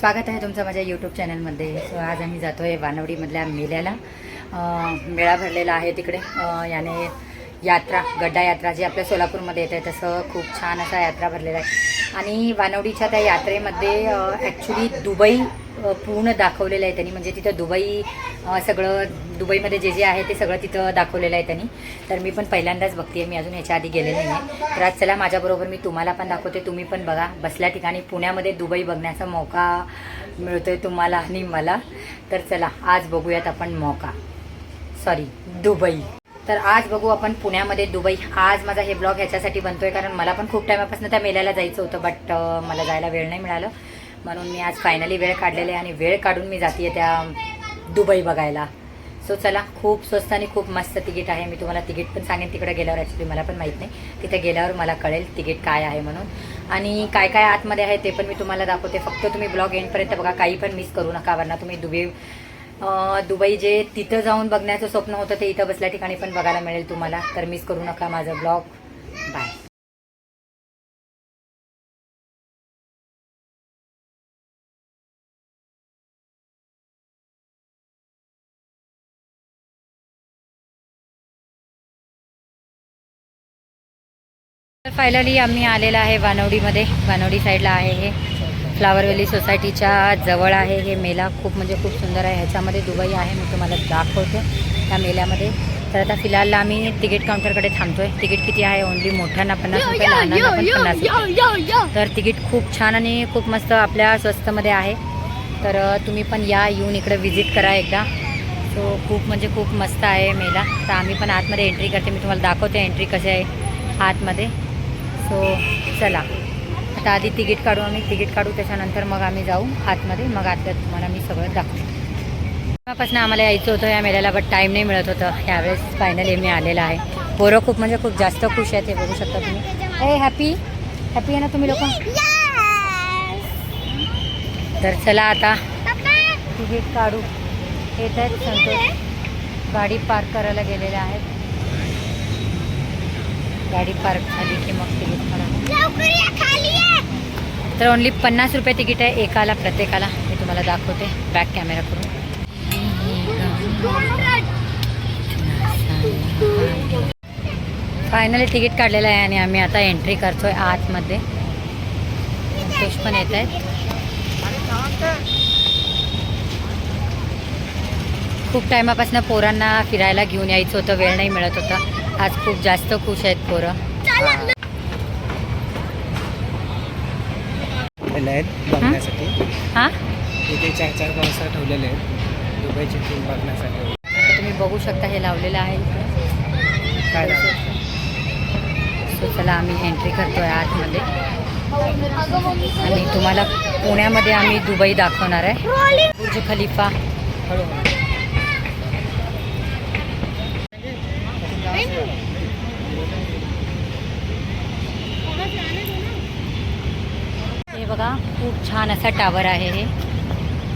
स्वागत आहे तुमचं माझ्या यूट्यूब चॅनलमध्ये सो आज आम्ही जातो आहे वानवडीमधल्या मेल्याला. मेळा भरलेला आहे तिकडे. याने यात्रा गड्डा यात्रा जी आपल्या सोलापूरमध्ये येते तसं खूप छान असा यात्रा भरलेला आहे. आणि वानवडीच्या त्या यात्रेमध्ये ॲक्च्युली दुबई पूर्ण दाखवलेलं आहे त्यांनी. म्हणजे तिथं दुबई सगळं दुबईमध्ये जे जे आहे ते सगळं तिथं दाखवलेलं आहे त्यांनी. तर मी पण पहिल्यांदाच बघते मी अजून ह्याच्या आधी गेले नाही आहे तर आज चला माझ्याबरोबर मी तुम्हाला पण दाखवते तुम्ही पण बघा. बसल्या ठिकाणी पुण्यामध्ये दुबई बघण्याचा मौका मिळतोय तुम्हाला आणि मला. तर चला आज बघूयात आपण मौका. Sorry Dubai. तर आज बघू आपण पुण्यामध्ये दुबई. आज माझा हे ब्लॉग ह्याच्यासाठी बनतोय कारण मला पण खूप टायमापासून त्या मेल्याला जायचं होतं बट मला जायला वेळ नाही मिळालं. म्हणून मी आज फायनली वेळ काढलेले आणि वेळ काढून मी जाते त्या दुबई बघायला. सो चला खूप स्वस्त आणि खूप मस्त तिकीट आहे. मी तुम्हाला तिकीट पण सांगेन तिकडे गेल्यावर. ॲक्च्युली मला पण माहीत नाही. तिथे गेल्यावर मला कळेल तिकीट काय आहे म्हणून. आणि काय काय आतमध्ये आहे ते पण मी तुम्हाला दाखवते. फक्त तुम्ही ब्लॉग एंडपर्यंत बघा. काही पण मिस करू नका वरना तुम्ही दुबई दुबई जे तिथं जाऊन बघण्याचं स्वप्न होतं ते इथं बसल्या ठिकाणी पण बघायला मिळेल तुम्हाला. तर मिस करू नका माझं ब्लॉग बाय तर फायनली आम्ही आलेला आहे वानवडीमध्ये वानवडी साईडला आहे हे. फ्लावर व्हॅली सोसायटीच्या जवळ आहे हे मेला. खूप म्हणजे खूप सुंदर आहे. ह्याच्यामध्ये दुबई आहे. मी तुम्हाला दाखवते त्या मेल्यामध्ये. तर आता फिलहाल आम्ही तिकीट काउंटरकडे थांबतोय. तिकीट किती आहे? ओनली मोठ्यांना पन्नास रुपये लहानांना पण पन्नास तर तिकीट खूप छान आणि खूप मस्त आपल्या स्वस्तमध्ये आहे. तर तुम्ही पण या येऊन इकडे व्हिजिट करा एकदा. सो खूप म्हणजे खूप मस्त आहे मेला. तर आम्ही पण आतमध्ये एंट्री करते. मी तुम्हाला दाखवते एंट्री कशी आहे आतमध्ये. सो चला. आता आधी तिकीट काढू आम्ही. तिकीट काढू त्याच्यानंतर मग आम्ही जाऊ आतमध्ये. मग आतल्यात तुम्हाला मी सगळं दाखवू तेव्हापासून आम्हाला यायचं होतं या मेळ्याला बट टाईम नाही मिळत होतं. यावेळेस फायनली मी आलेला आहे. पोरं खूप म्हणजे खूप जास्त खुश आहेत हे बघू शकता तुम्ही. ए हॅपी हॅपी आहे ना तुम्ही लोक? तर चला आता तिकीट काढू. येत आहेत संतोष. गाडी पार्क करायला गेलेल्या आहेत. गाडी पार्क झाली की मग तिकीट तर ओनली पन्नास रुपये तिकीट आहे एकाला प्रत्येकाला. मी तुम्हाला दाखवते बॅक कॅमेरा करून. फायनली तिकीट काढलेलं आहे आणि आम्ही आता एंट्री करतोय आतमध्ये. संतोष पण येत आहेत. खूप टायमापासून पोरांना फिरायला घेऊन यायचं होतं वेळ नाही मिळत होता. आज खूप जास्त खुश आहेत पोरं. ठेवलेले आहेत बघण्यासाठी. हां? इथे चार चार व्यवस्था ठेवलेले आहेत. दुबईची फिल्म बघण्यासाठी. तर तुम्ही बघू शकता हे लावलेलं आहे. काय लावलं? सो चला आम्ही एंट्री करतोय आतमध्ये. आणि तुम्हाला पुण्यामध्ये आम्ही दुबई दाखवणार आहे. Burj Khalifa. हे बघा खूप छान असा टावर आहे हे.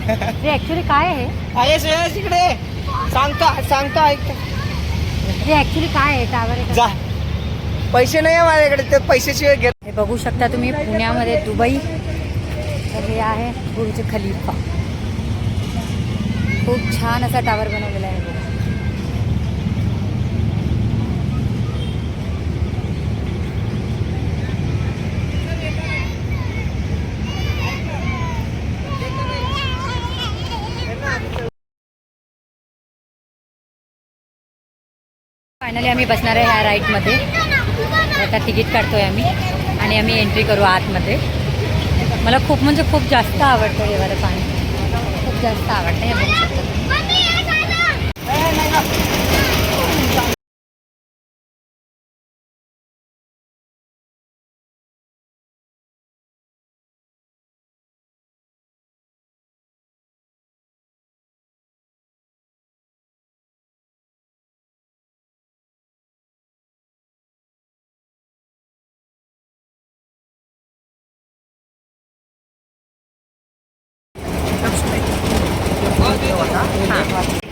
हे ॲक्च्युली काय आहे? इकडे सांगतो सांगतो ऐक हे ॲक्च्युली काय आहे टावर? जा. पैसे नाही आहे माझ्याकडे ते पैशाशिवाय घेत हे बघू शकता तुम्ही पुण्यामध्ये दुबई. तर हे आहे बुर्ज खलिफा. खूप छान असा टावर बनवलेला आहे बघा. फायनली आम्ही बसणार आहे ह्या राईटमध्ये आता तिकीट काढतोय आम्ही आणि आम्ही एंट्री करू आतमध्ये. मला खूप म्हणजे खूप जास्त आवडतं हे वालं पाणी. खूप जास्त आवडतं हे बघू शकतो तुम्ही.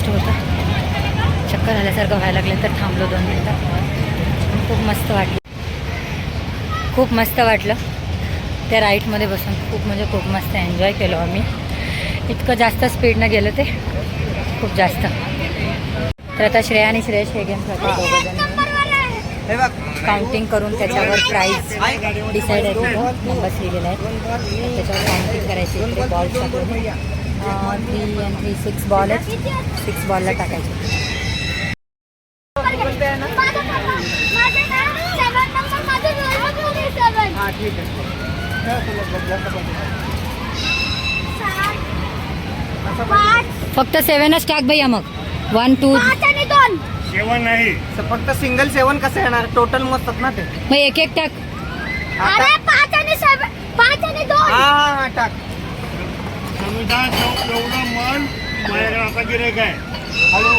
फास्ट होता. चक्कर आल्यासारखं व्हायला लागलं तर थांबलो दोन मिनटं. खूप मस्त वाटलं. खूप मस्त वाटलं. त्या राईटमध्ये बसून खूप म्हणजे खूप मस्त एन्जॉय केलो आम्ही. इतकं जास्त स्पीडनं गेलं ते. खूप जास्त. तर आता श्रेया आणि श्रेयश हे गेम खेळतात हे काउंटिंग करून त्याच्यावर प्राईज डिसाईड आहे नंबर्स लिहिलेले आहेत. त्याच्यावर काउंटिंग करायची इकडे बॉल टाकून three and three six ball आहेत सिक्स बॉलला टाकायचे. हा ठीक आहे. फक्त सेव्हनच टाक भैया मग. वन टू जेवण नाही. फक्त सिंगल सेवन कसं येणार? टोटल मोजतात ना ते. मग एक एक टाक. हा हा टाक. संविधान एव- एवढं मन माझ्याकडे आता गिरेक आहे. हळू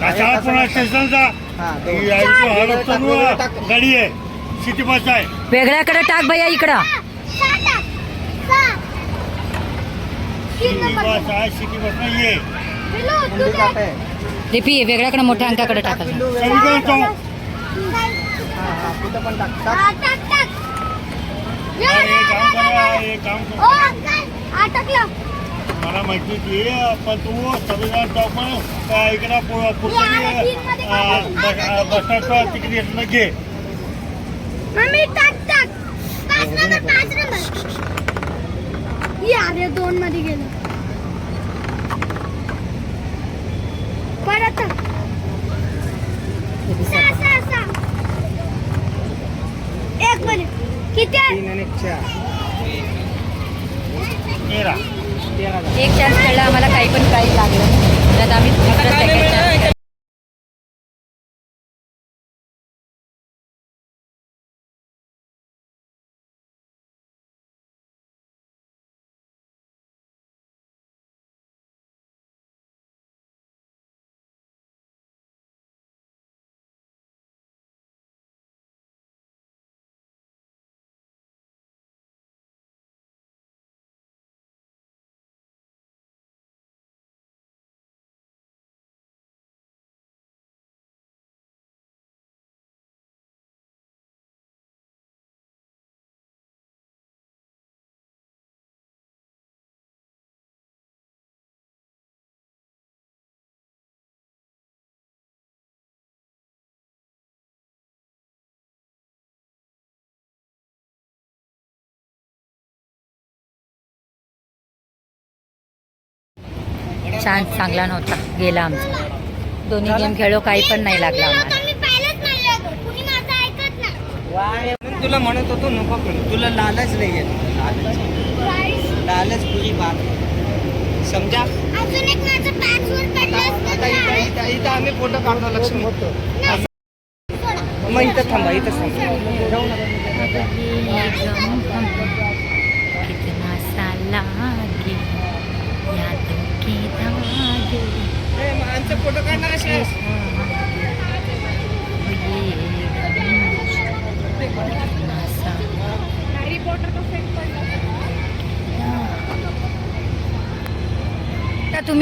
कशाला पुन्हा स्टेशनचा हा ही दोन. आहे तो हळद टाक, चालू वेगळं आहे. टाक. गाडी आहे. सिटी बस आहे. वेगळ्याकडे टाक भैया इकडं. सिटी बस आहे सिटी बस नाही ये मुंडी काट आहे. रिपी वेगळ्याकडे मोठ्या अंकाकडे टाक, टाकायचं चौक हा हा पण टाक हे काम करा हे काम करा अटकलं मला माहिती होती पण तू संविधान चौक इकडं पु- पुढचं या, तीनमध्ये अ, बस अ, बस स्टॉपचं तिकीट घेतलं घे. मम्मी टाक टाक. पाच नंबर पाच नंबर. या रे दोन मध्ये गेलो परत सहा सहा सहा एक मिनिट किती आहे तीन आणि चार तेरा तेरा झाले. एक चान्स खेळला आम्हाला काही पण प्राईज लागलं. नाही. त्यात आम्ही छान चांगला नव्हता. गेला आमचा. दोन्ही गेम खेळलो काही पण नाही लागला आम्हाला. तुला म्हणत होतो नको करू. तुला लालच नाही येत लालच तुझी बात समजा? इथं आम्ही फोटो काढतो लक्ष्मी. मग इथं थांबा इथं थांबा कितना साला गे यादों के धागे ए, मग आमचे फोटो काढणार असेल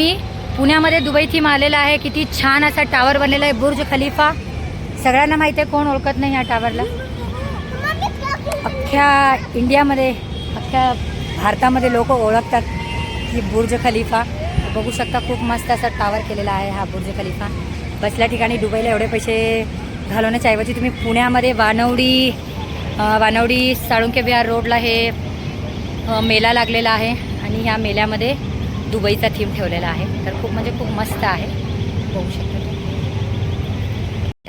मी पुण्यामध्ये दुबई थीम आलेला आहे. किती छान असा टावर बनलेला आहे. Burj Khalifa. सगळ्यांना माहिती आहे कोण ओळखत नाही या टावरला अख्ख्या इंडियामध्ये अख्ख्या भारतामध्ये लोक ओळखतात की बुर्ज खलिफा. बघू शकता खूप मस्त असा टावर केलेला आहे हा बुर्ज खलिफा. बसल्या ठिकाणी दुबईला एवढे पैसे घालवण्याच्या ऐवजी तुम्ही पुण्यामध्ये वानवडी वानवडी साळुंके विहार रोडला हे मेला लागलेला आहे. आणि ह्या मेल्यामध्ये दुबईचा थीम ठेवलेला आहे. तर खूप म्हणजे खूप मस्त आहे. बघू शकता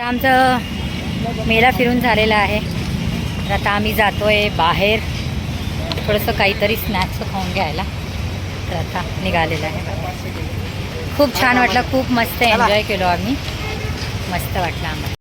आमचं मेला फिरून झालेला आहे. तर आता आम्ही जातोय बाहेर. थोडंसं काहीतरी स्नॅक्स खाऊन घ्यायला. तर आता निघालेलं आहे खूप छान वाटलं. खूप मस्त एन्जॉय केलो आम्ही. मस्त वाटलं आम्हाला.